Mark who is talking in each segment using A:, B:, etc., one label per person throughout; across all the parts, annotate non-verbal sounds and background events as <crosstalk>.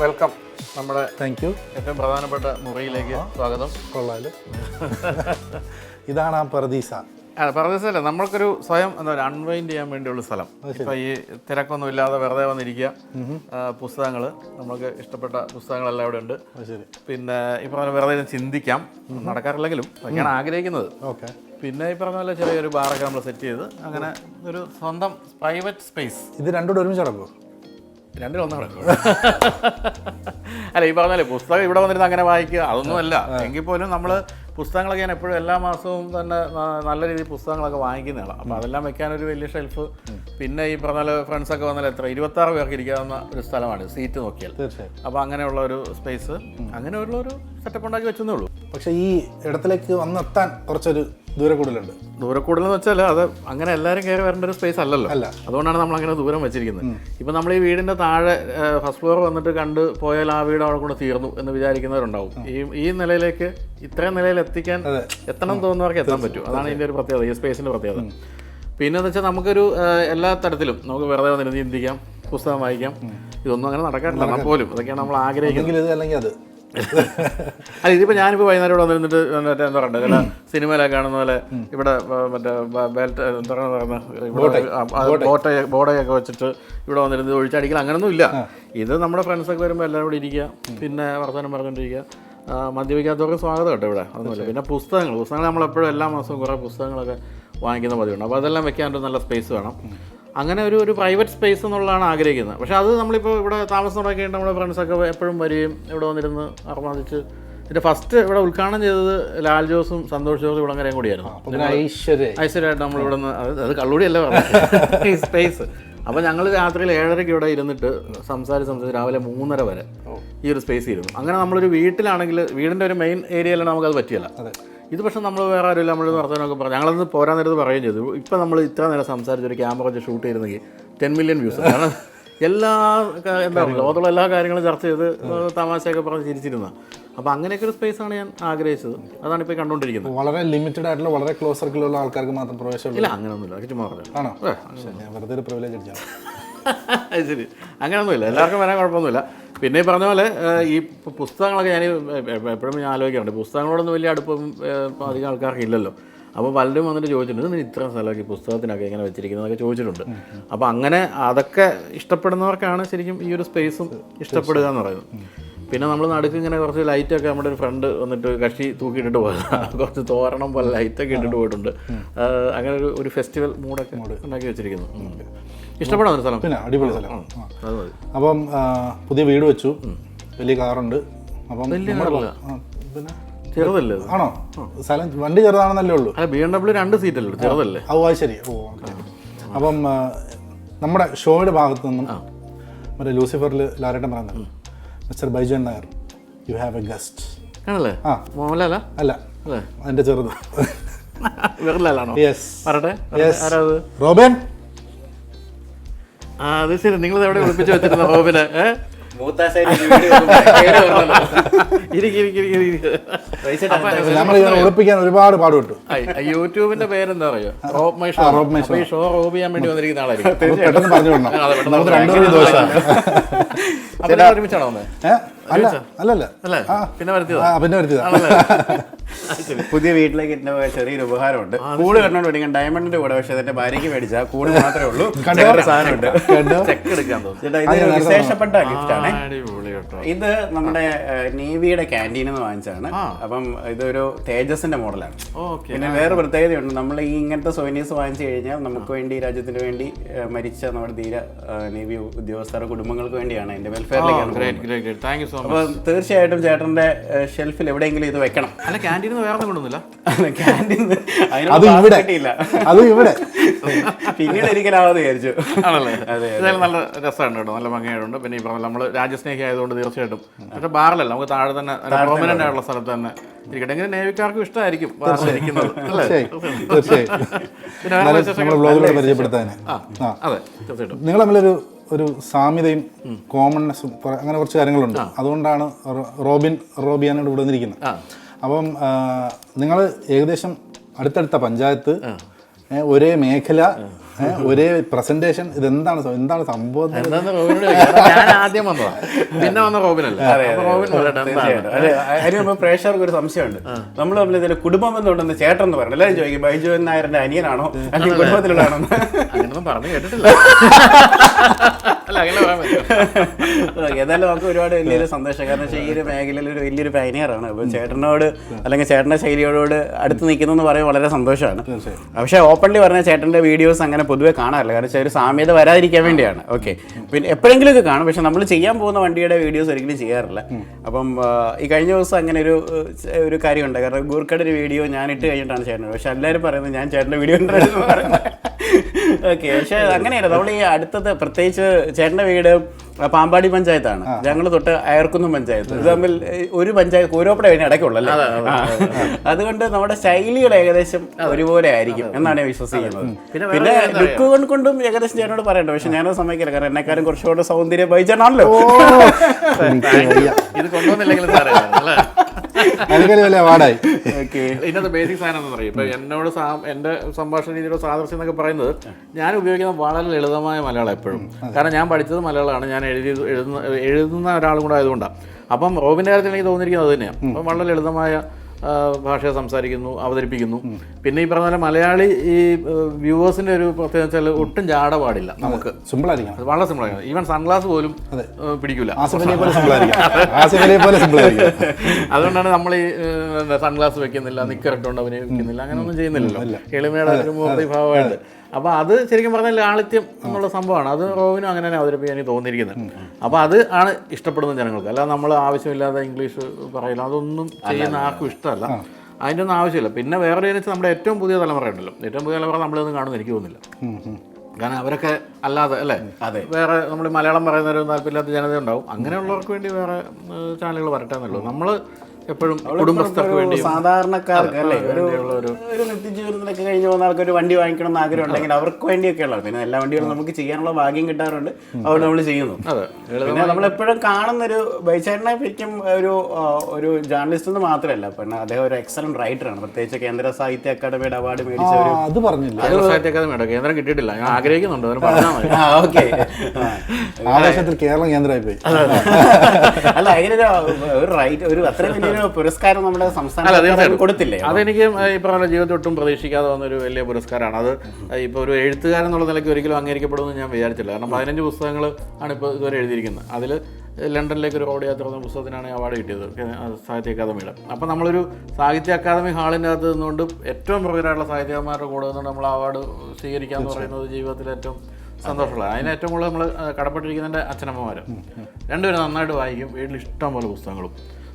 A: Welcome നമ്മുടെ
B: thank you
A: ഏറ്റവും പ്രധാനപ്പെട്ട മുറിയിലേക്ക് സ്വാഗതം.
B: കൊള്ളാൽ. ഇതാണ് ആ പറദീസ
A: ആ പറഞ്ഞല്ലേ നമ്മൾക്കൊരു സ്വയം എന്താ പറയുക അൺവൈൻഡ് ചെയ്യാൻ വേണ്ടിയുള്ള സ്ഥലം. ഇപ്പം ഈ തിരക്കൊന്നും ഇല്ലാതെ വെറുതെ വന്നിരിക്കുക. പുസ്തകങ്ങൾ നമ്മൾക്ക് ഇഷ്ടപ്പെട്ട പുസ്തകങ്ങളെല്ലാം ഇവിടെ ഉണ്ട്. പിന്നെ ഈ പറഞ്ഞ വെറുതെ ചിന്തിക്കാം. നടക്കാറില്ലെങ്കിലും അതൊക്കെയാണ് ആഗ്രഹിക്കുന്നത്.
B: ഓക്കെ.
A: പിന്നെ ഈ പറഞ്ഞ പോലെ ചെറിയൊരു ബാറൊക്കെ നമ്മൾ സെറ്റ് ചെയ്ത് അങ്ങനെ ഒരു സ്വന്തം പ്രൈവറ്റ് സ്പേസ്
B: ഇത് രണ്ടുകൂടെ ഒരുമിച്ച് നടക്കുമോ
A: രണ്ടിലും ഒന്നും നടക്കും. അല്ല ഈ പറഞ്ഞാലേ പുസ്തകം ഇവിടെ വന്നിരുന്ന് അങ്ങനെ വായിക്കുക അതൊന്നുമല്ല. എങ്കിൽ പോലും നമ്മൾ പുസ്തകങ്ങളൊക്കെ ഞാൻ എപ്പോഴും എല്ലാ മാസവും തന്നെ നല്ല രീതിയിൽ പുസ്തകങ്ങളൊക്കെ വാങ്ങിക്കുന്നതാണ് അപ്പോൾ അതെല്ലാം വെക്കാനൊരു വലിയ ഷെൽഫ് പിന്നെ ഈ പറഞ്ഞാൽ ഫ്രണ്ട്സൊക്കെ വന്നാൽ എത്ര? ഇരുപത്താറ് പേർക്ക് ഇരിക്കാവുന്ന ഒരു സ്ഥലമാണ് സീറ്റ് നോക്കിയാൽ.
B: തീർച്ചയായും
A: അപ്പോൾ അങ്ങനെയുള്ള ഒരു സ്പേസ് അങ്ങനെയുള്ള ഒരു സെറ്റപ്പ് ഉണ്ടാക്കി വെച്ചെന്നേ ഉള്ളൂ.
B: പക്ഷേ ഈ ഇടത്തിലേക്ക് വന്നെത്താൻ കുറച്ചൊരു ദൂരെ കൂടുതലുണ്ട്
A: ദൂരെ കൂടുതലെന്ന് വെച്ചാൽ അത് അങ്ങനെ എല്ലാവരും കയറി വരേണ്ട ഒരു സ്പേസ് അല്ലല്ലോ.
B: അല്ല.
A: അതുകൊണ്ടാണ് നമ്മൾ അങ്ങനെ ദൂരം വെച്ചിരിക്കുന്നത്. ഇപ്പം നമ്മൾ ഈ വീടിന്റെ താഴെ ഫസ്റ്റ് ഫ്ലോർ വന്നിട്ട് കണ്ട് പോയാൽ ആ വീട് അവിടെ കൊണ്ട് തീർന്നു എന്ന് വിചാരിക്കുന്നവരുണ്ടാവും. ഈ ഈ നിലയിലേക്ക് ഇത്രയും നിലയിൽ എത്തിക്കാൻ. എത്തണം തോന്നുന്നവർക്ക് എത്താൻ പറ്റും. അതാണ് ഇതിന്റെ ഒരു പ്രത്യേകത ഈ സ്പേസിന്റെ പ്രത്യേകത. പിന്നെ എന്ന് വെച്ചാൽ നമുക്കൊരു എല്ലാ തരത്തിലും നമുക്ക് വെറുതെ വന്നിരുന്ന് ചിന്തിക്കാം പുസ്തകം വായിക്കാം. ഇതൊന്നും അങ്ങനെ നടക്കാറില്ല. പോലും അതൊക്കെയാണ് നമ്മൾ ആഗ്രഹിക്കുന്നത്. <laughs> അല്ല ഇതിപ്പോ ഞാനിപ്പോ വൈകുന്നേരം ഇവിടെ വന്നിരുന്നിട്ട് മറ്റേ എന്താ പറയണ്ടേ? ചില സിനിമയിലൊക്കെ കാണുന്ന പോലെ ഇവിടെ മറ്റേ ബെൽറ്റ് എന്താ പറയുക ഇവിടെ ആ, ആ, ബോട്ട. ബോടയൊക്കെ വെച്ചിട്ട് ഇവിടെ വന്നിരുന്നത് ഒഴിച്ചടിക്കൽ അങ്ങനൊന്നും ഇല്ല. ഇത് നമ്മുടെ ഫ്രണ്ട്സൊക്കെ വരുമ്പോൾ എല്ലാവരും കൂടി ഇരിക്കുക. പിന്നെ വർത്തമാനം പറഞ്ഞുകൊണ്ടിരിക്കുക മദ്യപിക്കാത്തവർക്ക് സ്വാഗതം കേട്ടോ ഇവിടെ. ഒന്നുമില്ല പിന്നെ പുസ്തകങ്ങൾ പുസ്തകങ്ങൾ നമ്മളെപ്പോഴും എല്ലാ മാസവും കുറേ പുസ്തകങ്ങളൊക്കെ വാങ്ങിക്കുന്ന പതിവുണ്ട്. അപ്പോൾ അതെല്ലാം വെക്കാനൊരു നല്ല സ്പേസ് വേണം. അങ്ങനെ ഒരു ഒരു പ്രൈവറ്റ് സ്പേസ് എന്നുള്ളതാണ് ആഗ്രഹിക്കുന്നത്. പക്ഷേ അത് നമ്മളിപ്പോൾ ഇവിടെ താമസം തുടങ്ങിയിട്ട് നമ്മുടെ ഫ്രണ്ട്സൊക്കെ എപ്പോഴും വരികയും ഇവിടെ വന്നിരുന്ന് ആർമാദിച്ച് ഇതിന്റെ ഫസ്റ്റ് ഇവിടെ ഉദ്ഘാടനം ചെയ്തത് ലാൽ ജോസും സന്തോഷ് ജോസും ഇവിടങ്ങരെയും കൂടിയായിരുന്നു.
B: ഐശ്വര്യ.
A: ഐശ്വര്യമായിട്ട് നമ്മൾ ഇവിടെ നിന്ന് അത് കള്ളുടിയല്ല പറഞ്ഞത്. ഈ സ്പേസ് അപ്പോൾ ഞങ്ങൾ രാത്രിയിൽ ഏഴരയ്ക്ക് ഇവിടെ ഇരുന്നിട്ട് സംസാരിച്ച് സംസാരിച്ച് രാവിലെ മൂന്നര വരെ ഈ ഒരു സ്പേസ് ഇരുന്നു. അങ്ങനെ നമ്മളൊരു വീട്ടിലാണെങ്കിൽ വീടിന്റെ ഒരു മെയിൻ ഏരിയയിലാണ് നമുക്കത് പറ്റിയല്ല. ഇത് പക്ഷേ നമ്മൾ വേറെ ആരുമില്ല നമ്മൾ വർത്തമാനമൊക്കെ പറഞ്ഞു. ഞങ്ങളന്ന് പോരാൻ നേരത്ത് പറയുകയും ചെയ്തു. ഇപ്പം നമ്മൾ ഇത്ര നേരം സംസാരിച്ച് ഒരു ക്യാമറ വെച്ച് ഷൂട്ട് ചെയ്തിരുന്നെങ്കിൽ ടെൻ മില്യൺ വ്യൂസ് കാരണം എല്ലാ എന്താ പറയുക ലോകത്തുള്ള എല്ലാ കാര്യങ്ങളും ചർച്ച ചെയ്ത് തമാശയൊക്കെ പറഞ്ഞ് ചിരിച്ചിരുന്ന. അപ്പോൾ അങ്ങനെയൊക്കെ ഒരു സ്പേസാണ് ഞാൻ ആഗ്രഹിച്ചത്. അതാണ് ഇപ്പോൾ കണ്ടുകൊണ്ടിരിക്കുന്നത്.
B: വളരെ ലിമിറ്റഡ് ആയിട്ടുള്ള വളരെ ക്ലോസ് സർക്കിളിലുള്ള ആൾക്കാർക്ക് മാത്രം പ്രവേശനമുള്ളൂ.
A: ഇല്ല അങ്ങനെയൊന്നുമില്ല ചുമ്മാ പറഞ്ഞു.
B: ആണോ? ഞാൻ വെറുതെ ഒരു പ്രിവിലേജ് അടിച്ചാണ് <laughs>
A: അത് ശരി. അങ്ങനെയൊന്നുമില്ല എല്ലാവർക്കും വരാൻ കുഴപ്പമൊന്നുമില്ല. പിന്നെ ഈ പറഞ്ഞ പോലെ ഈ പുസ്തകങ്ങളൊക്കെ ഞാൻ എപ്പോഴും ഞാൻ ആലോചിക്കാറുണ്ട്. പുസ്തകങ്ങളോടൊന്നും വലിയ അടുപ്പം അധികം ആൾക്കാർക്ക് ഇല്ലല്ലോ അപ്പോൾ പലരും വന്നിട്ട് ചോദിച്ചിട്ടുണ്ട് നീ ഇത്ര സ്ഥലമൊക്കെ ഈ പുസ്തകത്തിനൊക്കെ ഇങ്ങനെ വെച്ചിരിക്കുന്നതൊക്കെ ചോദിച്ചിട്ടുണ്ട്. അപ്പോൾ അങ്ങനെ അതൊക്കെ ഇഷ്ടപ്പെടുന്നവർക്കാണ് ശരിക്കും ഈ ഒരു സ്പേസും ഇഷ്ടപ്പെടുക എന്ന് പറയുന്നത്. പിന്നെ നമ്മൾ നടുക്ക് ഇങ്ങനെ കുറച്ച് ലൈറ്റൊക്കെ നമ്മുടെ ഒരു ഫ്രണ്ട് വന്നിട്ട് കക്ഷി തൂക്കിയിട്ടിട്ട് പോകുന്നത് കുറച്ച് തോരണം പോലെ ലൈറ്റൊക്കെ ഇട്ടിട്ട് പോയിട്ടുണ്ട്. അങ്ങനെ ഒരു ഒരു ഫെസ്റ്റിവൽ മൂഡൊക്കെ ഉണ്ടാക്കി വെച്ചിരിക്കുന്നു. ഉം. ഇഷ്ടപ്പെടാം ഒരു സ്ഥലം.
B: പിന്നെ അടിപൊളി സ്ഥലം. അപ്പം പുതിയ വീട് വെച്ചു. വലിയ കാറുണ്ട്. അപ്പം പിന്നെ
A: ചെറുതല്ലേ
B: ആണോ? സ്ഥലം വണ്ടി ചെറുതാണെന്നല്ലേ ഉള്ളൂ.
A: ബി എം ഡബ്ല്യൂ രണ്ട് സീറ്റ് അല്ലേ ചെറുതല്ലേ?
B: ഓ അത് ശരി. ഓ അപ്പം നമ്മുടെ ഷോയുടെ ഭാഗത്തു നിന്നും മറ്റേ ലൂസിഫറിൽ ലാരേട്ടൻ പറയുന്നത് mister Baijan Nair you have a guest.
A: ആണല്ലേ?
B: ആ.
A: മോഹൻലാല?
B: അല്ല. അതിന്റെ ചെറുത്. യെസ് റോബൻ?
A: ആ അത് ശരി. നിങ്ങൾ എവിടെ വിളിപ്പിച്ചു വെച്ചിരുന്ന
B: ഇങ്ങനെ ഉറപ്പിക്കാൻ ഒരുപാട് പാടുപെട്ടു.
A: യൂട്യൂബിന്റെ പേരെന്താ പറയുക rob my show
B: rob my
A: show rob ചെയ്യാൻ വേണ്ടി വന്നിരിക്കുന്ന ആളായിരിക്കും.
B: പെട്ടെന്ന് പറഞ്ഞു വിടണം
A: അതെ, പെട്ടെന്ന്
B: നമുക്ക് രണ്ടുപേരും ദോശ
A: അപ്പൊ ഒരുമിച്ചാണോ
B: അല്ല അല്ലല്ല.
A: അല്ലേ പിന്നെ വരുത്തിയതാ? <laughs>
C: പുതിയ വീട്ടിലേക്ക് എന്റെ ചെറിയൊരു ഉപഹാരമുണ്ട്. കൂട് കണ്ടോണ്ട് മേടിക്കാൻ ഡയമണ്ടിന്റെ കൂടെ പക്ഷെ എന്റെ ഭാര്യയ്ക്ക് മേടിച്ച കൂട് മാത്രമേ ഉള്ളൂ. സാധനമുണ്ട്.
A: ചെക്ക് എടുക്കാൻ തോന്നുന്നു.
C: ഇത് വിശേഷപ്പെട്ട ഗിഫ്റ്റ് ആണ്. ഇത് നമ്മുടെ നേവിയുടെ ക്യാന്റീനിൽ നിന്ന് വാങ്ങിച്ചാണ് അപ്പം ഇതൊരു തേജസിന്റെ മോഡലാണ്. പിന്നെ വേറെ പ്രത്യേകതയുണ്ട്. നമ്മൾ ഈ ഇങ്ങനത്തെ സോനീസ് വാങ്ങിച്ചു കഴിഞ്ഞാൽ നമുക്ക് വേണ്ടി രാജ്യത്തിന് വേണ്ടി മരിച്ച നമ്മുടെ ധീര നേവി ഉദ്യോഗസ്ഥരുടെ കുടുംബങ്ങൾക്ക് വേണ്ടിയാണ്. എന്റെ വെൽഫെയറിലേക്കാണ്
A: great great great thank you so
C: അപ്പൊ തീർച്ചയായിട്ടും ചേട്ടന്റെ ഷെൽഫിൽ എവിടെയെങ്കിലും ഇത് വെക്കണം.
A: അല്ല ക്യാന്റീനിൽ വേറെ ഒന്നും കൊണ്ടൊന്നുമില്ല
C: ക്യാന്റീൻ
B: അത് ഇവിടെ.
C: കിട്ടിയില്ല.
B: അത് ഇവിടെ.
C: പിന്നീട് ഒരിക്കലാവാതെ വിചാരിച്ചു.
A: ആണല്ലേ? അതെ നല്ല രസമാണ് കേട്ടോ നല്ല ഭംഗിയായിട്ടുണ്ട്. പിന്നെ ഈ പറഞ്ഞ നമ്മൾ രാജ്യസ്നേഹി ആയതുകൊണ്ട് തീർച്ചയായിട്ടും. പക്ഷെ ബാറിലല്ല നമുക്ക് താഴെ തന്നെ പെർമനന്റ് ആയിട്ടുള്ള സ്ഥലത്ത് തന്നെ ഇരിക്കട്ടെ. എങ്ങനെ നേവിക്കാർക്കും ഇഷ്ടമായിരിക്കും ബാറിൽ ഇരിക്കുന്നത്. അല്ലേ?
B: തീർച്ചയായും.
A: പിന്നെ വേറെ വിശേഷങ്ങൾ അതെ. തീർച്ചയായിട്ടും.
B: നിങ്ങൾ തമ്മിലൊരു ഒരു സാമ്യതയും കോമൺനെസ്സും അങ്ങനെ കുറച്ച് കാര്യങ്ങളുണ്ട്. അതുകൊണ്ടാണ് റോബിൻ റോബിയാനോട് ഇവിടെ വന്നിരിക്കുന്നത്. അപ്പം നിങ്ങൾ ഏകദേശം അടുത്തടുത്ത പഞ്ചായത്ത് ഒരേ മേഖല <laughs> ഒരേ പ്രസന്റേഷൻ ഇത് എന്താണ് എന്താണ് സംഭവം
A: ഞാൻ ആദ്യം വന്നതാ. പിന്നെ വന്ന റോബിനല്ലേ? അപ്പൊ
C: അതിന് മുമ്പ് പ്രേക്ഷകർക്ക് ഒരു സംശയമുണ്ട്. നമ്മൾ തമ്മിൽ ഇതിൽ കുടുംബം ബന്ധമുണ്ടെന്ന് ചേട്ടൻ എന്ന് പറഞ്ഞു എല്ലാവരും ചോദിക്കും ബൈജു നായരുടെ അനിയനാണോ? അല്ലെങ്കിൽ കുടുംബത്തിലുള്ളതാണോ?
A: അങ്ങനൊന്നും പറഞ്ഞു കേട്ടിട്ടില്ല.
C: ഏതായാലും നമുക്ക് ഒരുപാട് വലിയൊരു സന്തോഷം. കാരണം വെച്ചാൽ ഈ ഒരു മേഖലയിൽ ഒരു വലിയൊരു പൈനിയറാണ് അപ്പോൾ ചേട്ടനോട് അല്ലെങ്കിൽ ചേട്ടന്റെ ശൈലിയോട് അടുത്ത് നിൽക്കുന്നു എന്ന് പറയുമ്പോൾ വളരെ സന്തോഷമാണ്. പക്ഷേ ഓപ്പൺലി പറഞ്ഞ ചേട്ടന്റെ വീഡിയോസ് അങ്ങനെ പൊതുവെ കാണാറില്ല. കാരണം വെച്ചാൽ ഒരു സാമ്യത വരാതിരിക്കാൻ വേണ്ടിയാണ്. ഓക്കെ പിന്നെ എപ്പോഴെങ്കിലും ഒക്കെ കാണും. പക്ഷെ നമ്മൾ ചെയ്യാൻ പോകുന്ന വണ്ടിയുടെ വീഡിയോസ് ഒരിക്കലും ചെയ്യാറില്ല. അപ്പം ഈ കഴിഞ്ഞ ദിവസം അങ്ങനെ ഒരു ഒരു കാര്യമുണ്ട്. കാരണം ഗൂർക്കയുടെ ഒരു വീഡിയോ ഞാൻ ഇട്ട് കഴിഞ്ഞിട്ടാണ് ചേട്ടൻ പക്ഷെ എല്ലാവരും പറയുന്നത് ഞാൻ ചേട്ടന്റെ വീഡിയോ ഉണ്ടായിരുന്നു പറയുന്നത്. ഓക്കെ പക്ഷെ അങ്ങനെയല്ല. നമ്മൾ ഈ അടുത്തത് പ്രത്യേകിച്ച് ചേട്ടന്റെ വീട് പാമ്പാടി പഞ്ചായത്താണ്. ഞങ്ങൾ തൊട്ട് അയർക്കുന്നും പഞ്ചായത്ത്. ഇത് തമ്മിൽ ഒരു പഞ്ചായത്ത് കൂരോപ്പട കഴിഞ്ഞ ഇടയ്ക്കുള്ളല്ലോ. അതുകൊണ്ട് നമ്മുടെ ശൈലികൾ ഏകദേശം ഒരുപോലെ ആയിരിക്കും എന്നാണ് ഞാൻ വിശ്വസിക്കുന്നത്.
A: പിന്നെ
C: ലുക്ക് കൊണ്ട് കൊണ്ടും ഏകദേശം ചേട്ടനോട് പറയണ്ട. പക്ഷെ ഞാനത് സമ്മതിക്കില്ല. കാരണം എന്നെക്കാരും കുറച്ചുകൂടെ സൗന്ദര്യം വഹിച്ചാണല്ലോ
A: ഇത് കൊണ്ടുവന്നില്ലെങ്കിലും സാറേ അല്ലേ?
B: അതിനൊരു വലിയ അവാർഡായി.
C: ഓക്കെ.
A: ഇതിനകത്ത് ബേസിക് സാധനം എന്ന് പറയും. ഇപ്പൊ എന്നോട് സാ- എന്റെ സംഭാഷണ രീതിയുടെ സാദൃശ്യം എന്നൊക്കെ പറയുന്നത് ഞാൻ ഉപയോഗിക്കുന്ന വളരെ ലളിതമായ മലയാളം എപ്പോഴും. കാരണം ഞാൻ പഠിച്ചത് മലയാളമാണ്. ഞാൻ എഴുതി എഴുതുന്ന എഴുതുന്ന ഒരാളും കൂടെ ആയതുകൊണ്ടാണ് അപ്പം റോബിന്റെ കാര്യത്തിൽ എനിക്ക് തോന്നിയിരിക്കുന്നത് അത് തന്നെയാണ് അപ്പം വളരെ ലളിതമായ ഭാഷ സംസാരിക്കുന്നു അവതരിപ്പിക്കുന്നു. പിന്നെ ഈ പറഞ്ഞ പോലെ മലയാളി ഈ വ്യൂവേഴ്സിന്റെ ഒരു പ്രത്യേകത വെച്ചാൽ ഒട്ടും ജാട പാടില്ല നമുക്ക്.
B: സിമ്പിൾ ആയിരിക്കണം
A: അത് വളരെ ആയിരിക്കും ഈവൻ സൺഗ്ലാസ് പോലും
B: പിടിക്കില്ല സിമ്പിൾ ആയിരിക്കും സിമ്പിൾ ആയിരിക്കും
A: അതുകൊണ്ടാണ് നമ്മൾ ഈ സൺഗ്ലാസ് വെക്കുന്നില്ല നിക്കറട്ടുണ്ട് അവന് വെക്കുന്നില്ല അങ്ങനെ ഒന്നും ചെയ്യുന്നില്ലല്ലോ. എളിമയുടെ ഒരു മൂർത്തി ഭാവമായിട്ട് അപ്പൊ അത് ശരിക്കും പറഞ്ഞാൽ ലാളിത്യം എന്നുള്ള സംഭവമാണ്. അത് റോവിനും അങ്ങനെ തന്നെ അവതരിപ്പിക്കാൻ എനിക്ക് തോന്നിയിരിക്കുന്നത്. അപ്പൊ അത് ആണ് ഇഷ്ടപ്പെടുന്ന ജനങ്ങൾക്ക്. അല്ലാതെ നമ്മൾ ആവശ്യമില്ലാതെ ഇംഗ്ലീഷ് പറയില്ല. അതൊന്നും ചെയ്യുന്ന ആർക്കും ഇഷ്ടമല്ല. അതിന്റെ ഒന്നും ആവശ്യമില്ല. പിന്നെ വേറെ ഒരു നമ്മുടെ ഏറ്റവും പുതിയ തലമുറ ഉണ്ടല്ലോ. ഏറ്റവും പുതിയ തലമുറ നമ്മളൊന്നും കാണുമെന്ന് എനിക്ക് തോന്നുന്നില്ല. കാരണം അവരൊക്കെ അല്ലാതെ അല്ലേ?
C: അതെ.
A: വേറെ നമ്മൾ മലയാളം പറയുന്നവരും താല്പര്യമില്ലാത്ത ജനത ഉണ്ടാവും അങ്ങനെയുള്ളവർക്ക് വേണ്ടി വേറെ ചാനലുകൾ വരട്ടെ എന്നുള്ളൂ നമ്മൾ എപ്പോഴും കുടുംബസ്ഥർക്ക് വേണ്ടി
C: സാധാരണക്കാർക്ക് അല്ലേ? ഒരു ഒരു നിത്യജീവിതത്തിലൊക്കെ കഴിഞ്ഞ് പോകുന്ന ആൾക്ക് ഒരു വണ്ടി വാങ്ങിക്കണം എന്ന് ആഗ്രഹം ഉണ്ടെങ്കിൽ അവർക്ക് വേണ്ടിയൊക്കെ ഉള്ളത്. പിന്നെ എല്ലാ വണ്ടികളും നമുക്ക് ചെയ്യാനുള്ള ഭാഗ്യം കിട്ടാറുണ്ട്. അതുകൊണ്ട് നമ്മൾ ചെയ്യുന്നു.
A: അതെ.
C: പിന്നെ നമ്മളെപ്പോഴും കാണുന്ന ഒരു ബൈച്ചേട്ടനെ പറ്റും ഒരു ഒരു ജേർണലിസ്റ്റ് എന്ന് മാത്രമല്ല. പിന്നെ അദ്ദേഹം ഒരു എക്സലന്റ് റൈറ്റർ ആണ്. പ്രത്യേകിച്ച് കേന്ദ്ര സാഹിത്യ അക്കാദമിയുടെ അവാർഡ് മേടിച്ച ഒരു
B: അത് പറഞ്ഞില്ല.
A: കേരള സാഹിത്യ അക്കാദമിയുടെ കേന്ദ്രം കിട്ടിയിട്ടില്ല. ഞാൻ ആഗ്രഹിക്കുന്നുണ്ട്.
C: ഓക്കെ. <laughs>
B: ആവേശത്തിൽ കേരളം കേന്ദ്രമായി പോയി
C: അല്ല അതിനൊരു ഒരു ഒരു റൈറ്റ് ഒരു അത്രയും വലിയൊരു പുരസ്കാരം നമ്മുടെ സംസ്ഥാന കൊടുത്തില്ലേ?
A: അതെനിക്ക് ഈ പറഞ്ഞ ജീവിതത്തിൽ ഒട്ടും പ്രതീക്ഷിക്കാതെ വന്നൊരു വലിയ പുരസ്കാരമാണ്. അത് ഇപ്പോൾ ഒരു എഴുത്തുകാരൻ എന്നുള്ള നിലയ്ക്ക് ഒരിക്കലും അംഗീകരിക്കപ്പെടുമെന്ന് ഞാൻ വിചാരിച്ചില്ല. കാരണം പതിനഞ്ച് പുസ്തകങ്ങൾ ആണ് ഇപ്പോൾ ഇതുവരെ എഴുതിയിരിക്കുന്നത്. അതിൽ ലണ്ടനിലേക്ക് ഒരു റോഡ് യാത്ര എന്ന പുസ്തകത്തിനാണ് അവാർഡ് കിട്ടിയത്? സാഹിത്യ അക്കാദമിയുടെ അപ്പോൾ നമ്മളൊരു സാഹിത്യ അക്കാദമി ഹാളിന്റെ അകത്ത് നിന്നുകൊണ്ട് ഏറ്റവും പ്രകടമായിട്ടുള്ള സാഹിത്യകാരന്മാരുടെ കൂടെ നിന്നുകൊണ്ട് നമ്മൾ അവാർഡ് സ്വീകരിക്കുക എന്ന് പറയുന്നത് ജീവിതത്തിൽ ഏറ്റവും സന്തോഷമുള്ള. അതിന് ഏറ്റവും കൂടുതൽ നമ്മൾ കടപ്പെട്ടിരിക്കുന്നതിന്റെ അച്ഛനമ്മമാർ രണ്ടുപേരും നന്നായിട്ട് വായിക്കും. വീട്ടിൽ ഇഷ്ടം പോലെ പുസ്തകങ്ങളും.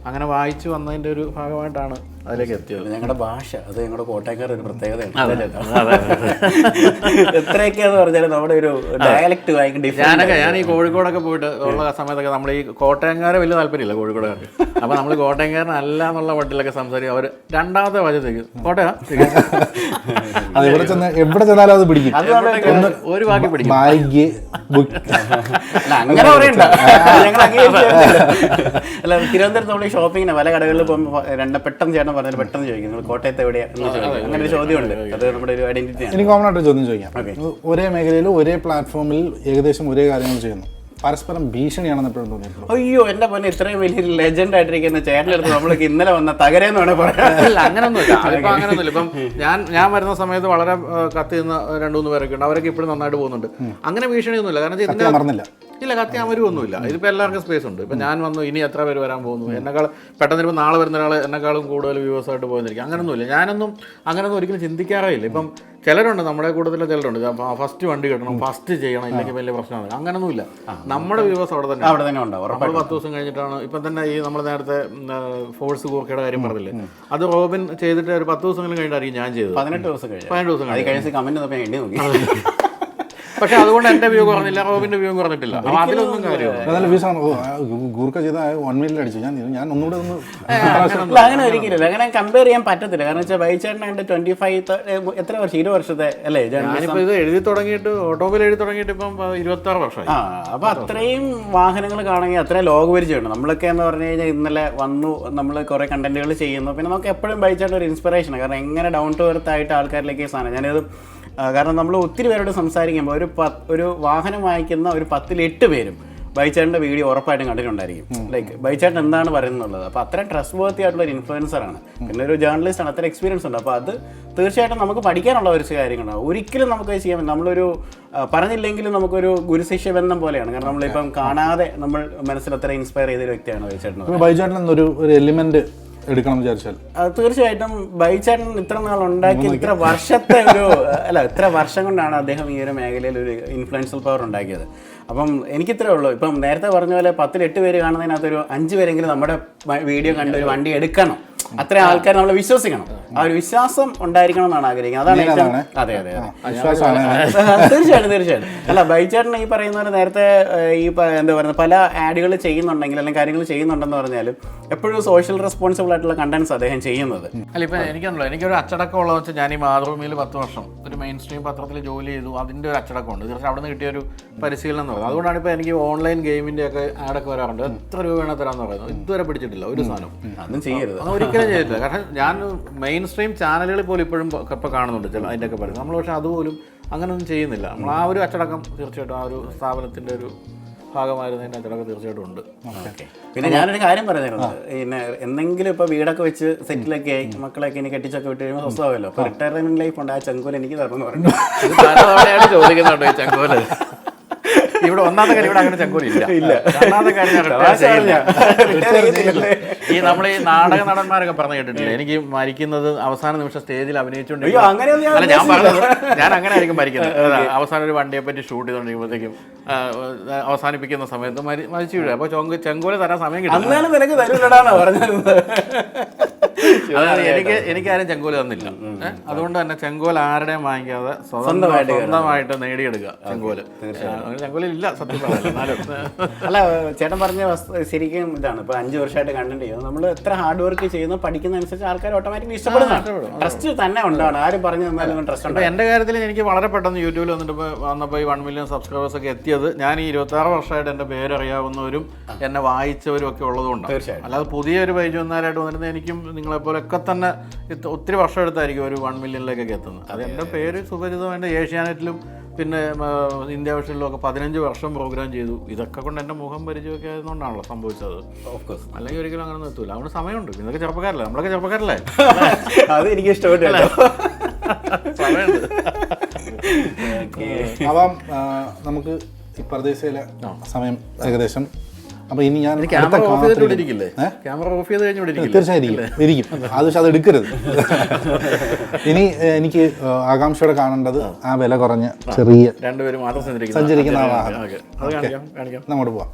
A: അങ്ങനെ വായിച്ചു വന്നതിന്റെ ഒരു ഭാഗമായിട്ടാണ് അതിലേക്ക് എത്തിയത്.
C: ഞങ്ങളുടെ ഭാഷ അത് ഞങ്ങളുടെ കോട്ടയക്കാരുടെ ഒരു പ്രത്യേകതയാണ്. എത്രയൊക്കെയാന്ന് പറഞ്ഞാൽ നമ്മുടെ ഒരു ഡയലക്ട് ഭയങ്കര
A: ഞാനൊക്കെ ഞാൻ ഈ കോഴിക്കോടൊക്കെ പോയിട്ട് ഉള്ള സമയത്തൊക്കെ നമ്മൾ ഈ കോട്ടയംകാരെ വലിയ താല്പര്യമില്ല കോഴിക്കോടുകാർക്ക് അപ്പൊ നമ്മൾ കോട്ടയംകാരനല്ല എന്നുള്ള വട്ടിലൊക്കെ സംസാരിക്കും. അവർ രണ്ടാമത്തെ വാചത്തേക്ക് കോട്ടയ? <laughs>
B: അത് എവിടെ ചെന്ന് എവിടെ ചെന്നാലും അത് പിടിക്കും.
A: ഒരു വാക്കി പിടിക്കും.
B: Bag book.
C: അല്ല അങ്ങനെ പറയണ്ട. ഞങ്ങൾ. അല്ല തിരുവനന്തപുരത്ത് നമ്മൾ ഈ ഷോപ്പിങ്ങിന് പല കടകളിൽ പോകുമ്പോൾ രണ്ട് പെട്ടെന്ന് ചേട്ടൻ പറഞ്ഞാൽ പെട്ടെന്ന് ചോദിക്കും. നിങ്ങൾ കോട്ടയത്ത് എവിടെയാണ് അങ്ങനെ ഒരു ചോദ്യമുണ്ട്. അത് നമ്മുടെ ഒരു ഐഡന്റിറ്റി
B: എനിക്ക് കോമൺ ആയിട്ട് ചോദ്യം ചോദിക്കാം. ഒരേ മേഖലയിൽ ഒരേ പ്ലാറ്റ്ഫോമിൽ ഏകദേശം ഒരേ കാര്യങ്ങൾ ചെയ്യുന്നു. പരസ്പരം ഭീഷണിയാണെന്ന് എപ്പോഴും തോന്നിയിട്ടുള്ളൂ
C: അയ്യോ എന്റെ പൊന്നെ ഇത്രയും വലിയൊരു ലെജൻഡ് ആയിട്ടിരിക്കുന്ന ചേട്ടന്റെ അടുത്ത് നമ്മൾക്ക് ഇന്നലെ വന്ന തകരെന്ന് വേണേ പറയാം.
A: അല്ല അങ്ങനൊന്നുമില്ല അതിപ്പോ അങ്ങനൊന്നുമില്ല. ഇപ്പം ഞാൻ ഞാൻ വരുന്ന സമയത്ത് വളരെ കത്തി നിന്ന് രണ്ടു മൂന്ന് പേരൊക്കെ ഉണ്ട്. അവരൊക്കെ ഇപ്പോഴും നന്നായിട്ട് പോകുന്നുണ്ട്. അങ്ങനെ ഭീഷണിയൊന്നുമില്ല. കാരണം ഇതിന്റെ ഇല്ല കത്തി അമരുമൊന്നുമില്ല ഇതിപ്പോൾ എല്ലാവർക്കും സ്പേസ് ഉണ്ട്. ഇപ്പം ഞാൻ വന്നു ഇനി എത്ര പേര് വരാൻ പോകുന്നു? എന്നെക്കാൾ പെട്ടെന്ന് ഇപ്പോൾ നാളെ വരുന്ന ഒരാൾ എന്നെക്കാളും കൂടുതൽ വ്യൂവേഴ്സ് ആയിട്ട് പോകുന്നിരിക്കും അങ്ങനൊന്നുമില്ല. ഞാനൊന്നും അങ്ങനൊന്നും ഒരിക്കലും ചിന്തിക്കാറേയില്ല. ഇപ്പം ചിലരുണ്ട് നമ്മുടെ കൂട്ടത്തിലെ ചിലരുണ്ട്. ഫസ്റ്റ് വണ്ടി കിട്ടണം ഫസ്റ്റ് ചെയ്യണം ഇല്ലെങ്കിൽ വലിയ പ്രശ്നമാണ് അങ്ങനൊന്നുമില്ല. നമ്മുടെ വ്യൂവേഴ്സ് അവിടെ തന്നെ
C: അവിടെ തന്നെ ഉണ്ടാവും
A: നമ്മൾ പത്ത് ദിവസം കഴിഞ്ഞിട്ടാണ് ഇപ്പം തന്നെ ഈ നമ്മൾ നേരത്തെ ഫോഴ്സ് കൂർക്കയുടെ കാര്യം പറഞ്ഞില്ലേ? അത് റോബിൻ ചെയ്തിട്ട് ഒരു പത്ത് ദിവസം കഴിഞ്ഞിട്ടായിരിക്കും ഞാൻ ചെയ്തത്.
C: പതിനെട്ട് ദിവസം കഴിഞ്ഞു.
A: പതിനെട്ട് ദിവസം കഴിഞ്ഞ
C: കമന്റ് നോക്കി.
A: പക്ഷെ അതുകൊണ്ട് എന്റെ വ്യൂ കുറഞ്ഞില്ല റോബിന്റെ വ്യൂ കുറഞ്ഞിട്ടില്ല. അപ്പൊ അതിലൊന്നും കാര്യമില്ല.
B: എന്നാലും വീസ് ആണ്. ഓ, ഗൂർക്ക ചെയ്ത വൺ മിനിറ്റ് അടിച്ചു. ഞാൻ ഞാൻ ഒന്നുകൂടെ ഒന്ന്
C: അങ്ങനെ ഒരിക്കലും അങ്ങനെ കമ്പയർ ചെയ്യാൻ പറ്റത്തില്ല. കാരണം വെച്ചാൽ ബൈച്ചേട്ടനായിട്ട് ട്വന്റി ഫൈവ് എത്ര വർഷം? ഇരുപത് വർഷത്തെ അല്ലേ
A: ഞാനിപ്പോ ഇത് എഴുതി തുടങ്ങിയിട്ട് ഓട്ടോമൊബൈൽ എഴുതി തുടങ്ങിയിട്ട് ഇപ്പം ഇരുപത്തി ആറ് വർഷമായി.
C: ആ അപ്പൊ അത്രയും വാഹനങ്ങൾ കാണുകയും അത്രയും ലോക പരിചയമുണ്ട് നമ്മളൊക്കെ എന്ന് പറഞ്ഞു കഴിഞ്ഞാൽ ഇന്നലെ വന്നു നമ്മൾ കുറെ കണ്ടന്റുകൾ ചെയ്യുന്നു. പിന്നെ നമുക്ക് എപ്പോഴും ബൈച്ചേട്ടൻ ഒരു ഇൻസ്പിറേഷൻ കാരണം എങ്ങനെ ഡൗൺ ടു എർത്ത് ആയിട്ട് ആൾക്കാരിലേക്ക് സാധനം. ഞാനിത് കാരണം നമ്മൾ ഒത്തിരി പേരോട് സംസാരിക്കുമ്പോൾ ഒരു പത്ത് ഒരു വാഹനം വാങ്ങിക്കുന്ന ഒരു പത്തിൽ എട്ട് പേരും ബൈച്ചേട്ടന്റെ വീഡിയോ ഉറപ്പായിട്ടും കണ്ടിട്ടുണ്ടായിരിക്കും. ലൈക്ക് ബൈച്ചേട്ടൻ എന്താണ് പറയുന്നുള്ളത്? അപ്പോൾ അത്ര ട്രസ്റ്റ് വർത്തി ആയിട്ടുള്ള ഒരു ഇൻഫ്ലുവൻസറാണ് പിന്നെ ഒരു ജേർണലിസ്റ്റ് ആണ്. അത്ര എക്സ്പീരിയൻസ് ഉണ്ട്. അപ്പോൾ അത് തീർച്ചയായിട്ടും നമുക്ക് പഠിക്കാനുള്ള ഒരു കാര്യങ്ങളാണ് ഒരിക്കലും നമുക്ക് ചെയ്യാൻ. നമ്മളൊരു പറഞ്ഞില്ലെങ്കിലും നമുക്കൊരു ഗുരുശിഷ്യ ബന്ധം പോലെയാണ്. കാരണം നമ്മളിപ്പം കാണാതെ നമ്മൾ മനസ്സിൽ അത്ര ഇൻസ്പയർ ചെയ്ത ഒരു വ്യക്തിയാണ് ബൈച്ചേട്ടൻ
B: ബൈച്ചേട്ടൻ എന്നൊരു ഒരു എലിമെന്റ് എടുക്കണം വിചാരിച്ചാൽ.
C: തീർച്ചയായിട്ടും ബൈച്ചേട്ടൻ ഇത്ര നാൾ ഉണ്ടാക്കി ഇത്ര വർഷത്തെ ഒരു അല്ല ഇത്ര വർഷം കൊണ്ടാണ് അദ്ദേഹം ഈ ഒരു മേഖലയിൽ ഒരു ഇൻഫ്ലുവൻഷ്യൽ പവർ ഉണ്ടാക്കിയത്. അപ്പം എനിക്കിത്രേ ഉള്ളൂ. ഇപ്പം നേരത്തെ പറഞ്ഞ പോലെ പത്തിൽ എട്ട് പേര് കാണുന്നതിനകത്ത് ഒരു അഞ്ച് പേരെങ്കിലും നമ്മുടെ വീഡിയോ കണ്ട് ഒരു വണ്ടി എടുക്കണം. അത്ര ആൾക്കാർ നമ്മൾ വിശ്വസിക്കണം. ആ ഒരു വിശ്വാസം ഉണ്ടായിരിക്കണം എന്നാണ് ആഗ്രഹിക്കുന്നത്. അതാണ് ഏറ്റവും അതെ അതെ തീർച്ചയായിട്ടും തീർച്ചയായിട്ടും. അല്ല ബൈച്ചേട്ടൻ ഈ പറയുന്ന പോലെ നേരത്തെ ഈ എന്താ പറയുക പല ആഡുകൾ ചെയ്യുന്നുണ്ടെങ്കിൽ അല്ലെങ്കിൽ കാര്യങ്ങൾ ചെയ്യുന്നുണ്ടെന്ന് പറഞ്ഞാലും എപ്പോഴും സോഷ്യൽ റെസ്പോൺസിബിൾ ആയിട്ടുള്ള കണ്ടന്റ്സ് അദ്ദേഹം ചെയ്യുന്നത്.
A: അല്ല ഇപ്പം എനിക്കാണല്ലോ എനിക്കൊരു അച്ചടക്കം ഉള്ളത് വെച്ചാൽ ഞാൻ ഈ മാതൃഭൂമിയിൽ പത്ത് വർഷം ഒരു മെയിൻ സ്ട്രീം പത്രത്തിൽ ജോലി ചെയ്തു. അതിന്റെ ഒരു അച്ചടക്കമുണ്ട്. തീർച്ചയായും അവിടെ നിന്ന് കിട്ടിയ ഒരു പരിശീലനം എന്ന് പറയുന്നത്. അതുകൊണ്ടാണ് ഇപ്പോൾ എനിക്ക് ഓൺലൈൻ ഗെയിമിന്റെ ഒക്കെ ആഡൊക്കെ വരാറുണ്ട്. എത്ര രൂപ വേണം തരാമെന്ന് പറയുന്നത്. ഇതുവരെ പിടിച്ചിട്ടില്ല ഒരു സാധനം.
C: അതും ചെയ്യരുത്.
A: അത് ഒരിക്കലും ചെയ്തിട്ടില്ല കാരണം ഞാൻ മെയിൻ സ്ട്രീം ചാനലുകളിൽ പോലും ഇപ്പോഴും ഇപ്പോൾ കാണുന്നുണ്ട്. ചില അതിന്റെയൊക്കെ പറയുന്നത് നമ്മൾ പക്ഷേ അതുപോലും അങ്ങനെയൊന്നും ചെയ്യുന്നില്ല. നമ്മൾ ആ ഒരു അച്ചടക്കം തീർച്ചയായിട്ടും ആ ഒരു സ്ഥാപനത്തിന്റെ ഒരു ഭാഗമായിരുന്നതിന്റെ അച്ചടക്കം തീർച്ചയായിട്ടും ഉണ്ട്.
C: പിന്നെ ഞാനൊരു കാര്യം പറഞ്ഞിരുന്നു പിന്നെ എന്തെങ്കിലും ഇപ്പൊ വീടൊക്കെ വെച്ച് സെറ്റിലൊക്കെ ആയി മക്കളൊക്കെ ഇനി കെട്ടിച്ചൊക്കെ വിട്ട് കഴിയുമ്പോൾ സ്വസ്ഥമാവല്ലോ. അപ്പോൾ റിട്ടയർമെന്റ് ലൈഫ് ഉണ്ട്. ആ ചെങ്കോൽ എനിക്ക് തരണം പറഞ്ഞു.
A: ചോദിക്കുന്നുണ്ട് ഈ ചെങ്കോൽ. ഇവിടെ ഒന്നാമത്തെ കാര്യം ഇവിടെ അങ്ങനെ ചങ്കോലി ഇല്ല. ഇല്ല. രണ്ടാമത്തെ കാര്യം ഈ നമ്മൾ ഈ നാടക നടന്മാരൊക്കെ പറഞ്ഞു കേട്ടിട്ടില്ല? എനിക്ക് മരിക്കുന്നത് അവസാന നിമിഷം സ്റ്റേജിൽ അഭിനയിച്ചുകൊണ്ട്
C: ഞാൻ
A: അല്ല ഞാൻ പറഞ്ഞത് ഞാൻ അങ്ങനെ ആയിരിക്കും മരിക്കുന്നത് അവസാന ഒരു വണ്ടിയെ പറ്റി ഷൂട്ട് ചെയ്തോണ്ടിരിക്കുമ്പോഴത്തേക്കും അവസാനിപ്പിക്കുന്ന സമയത്ത് മരിച്ചു വിടുക അപ്പൊ ചൊങ്ക് ചെങ്കോൽ തരാൻ സമയം കിട്ടും. അതായത് എനിക്ക് എനിക്കാരും ചെങ്കോൽ തന്നില്ല. അതുകൊണ്ട് തന്നെ ചെങ്കോൽ ആരുടെയും വാങ്ങിക്കാതെ സ്വന്തമായിട്ട് സ്വന്തമായിട്ട് നേടിയെടുക്കുക ചെങ്കോൽ. ചെങ്കോലിൽ ഇല്ല സത്യം
C: അല്ല ചേട്ടൻ പറഞ്ഞ ശരിക്കും ഇതാണ്. ഇപ്പൊ അഞ്ചു വർഷമായിട്ട് കണ്ടന്റ് ചെയ്യുന്നത് നമ്മൾ എത്ര ഹാർഡ് വർക്ക് ചെയ്യുന്നു പഠിക്കുന്ന അനുസരിച്ച് ആൾക്കാർ ഓട്ടോമാറ്റിക്കലി ഇഷ്ടപ്പെടുന്നതാണ് ട്രസ്റ്റ് തന്നെ ഉണ്ടാവണം ആരും പറഞ്ഞു തന്നാലും ട്രസ്റ്റ്
A: ഉണ്ട് എന്റെ കാര്യത്തിൽ എനിക്ക് വളരെ പെട്ടെന്ന് യൂട്യൂബിൽ വന്നിട്ട് വന്നപ്പോൾ ഈ വൺ മില്യൺ സബ്സ്ക്രൈബേഴ്സ് ഒക്കെ എത്തിയത് ഞാൻ ഈ ഇരുപത്താറ് വർഷമായിട്ട് എന്റെ പേരറിയാവുന്നവരും എന്നെ വായിച്ചവരും ഒക്കെ ഉള്ളതുകൊണ്ടാണ്
C: തീർച്ചയായും.
A: അല്ലാതെ പുതിയൊരു പൈജ് വന്നാലായിട്ട് വന്നിരുന്നത് എനിക്കും നിങ്ങളെപ്പോലൊക്കെ തന്നെ ഇത് ഒത്തിരി വർഷം എടുത്തായിരിക്കും ഒരു വൺ മില്യണിലേക്കൊക്കെ എത്തുന്നത്. അത് എന്റെ പേര് സുപരിതമായിട്ട് ഏഷ്യാനെറ്റിലും പിന്നെ ഇന്ത്യ വിഷനിലും ഒക്കെ പതിനഞ്ച് വർഷം പ്രോഗ്രാം ചെയ്തു. ഇതൊക്കെ കൊണ്ട് എന്റെ മുഖം പരിചയമൊക്കെ ആയതുകൊണ്ടാണല്ലോ സംഭവിച്ചത്.
C: ഓഫ് കോഴ്സ്
A: അല്ലെങ്കിൽ ഒരിക്കലും അങ്ങനെ എത്തൂല അതുകൊണ്ട് സമയമുണ്ട്. ഇതൊക്കെ ചെറുപ്പക്കാരല്ലേ? നമ്മളൊക്കെ ചെറുപ്പക്കാരല്ലേ?
C: അത് എനിക്ക് ഇഷ്ടപ്പെട്ടു
A: സമയമുണ്ട്.
B: അപ്പം നമുക്ക് ഈ പർദേശയിലെ സമയം ഏകദേശം അപ്പൊ ഇനി ഞാൻ അടുത്ത
A: ക്യാമറ ഓഫ് ചെയ്ത് കഴിഞ്ഞ്
B: തീർച്ചയായും ഇരിക്കും. അത് പക്ഷെ അത് എടുക്കരുത്. <laughs> ഇനി എനിക്ക് ആകാംക്ഷയോടെ കാണേണ്ടത് ആ വില കുറഞ്ഞ ചെറിയ
A: രണ്ടുപേരും മാത്രം സഞ്ചരിക്കുന്ന ആ,
B: വാഹനം. നമ്മോട് പോവാം.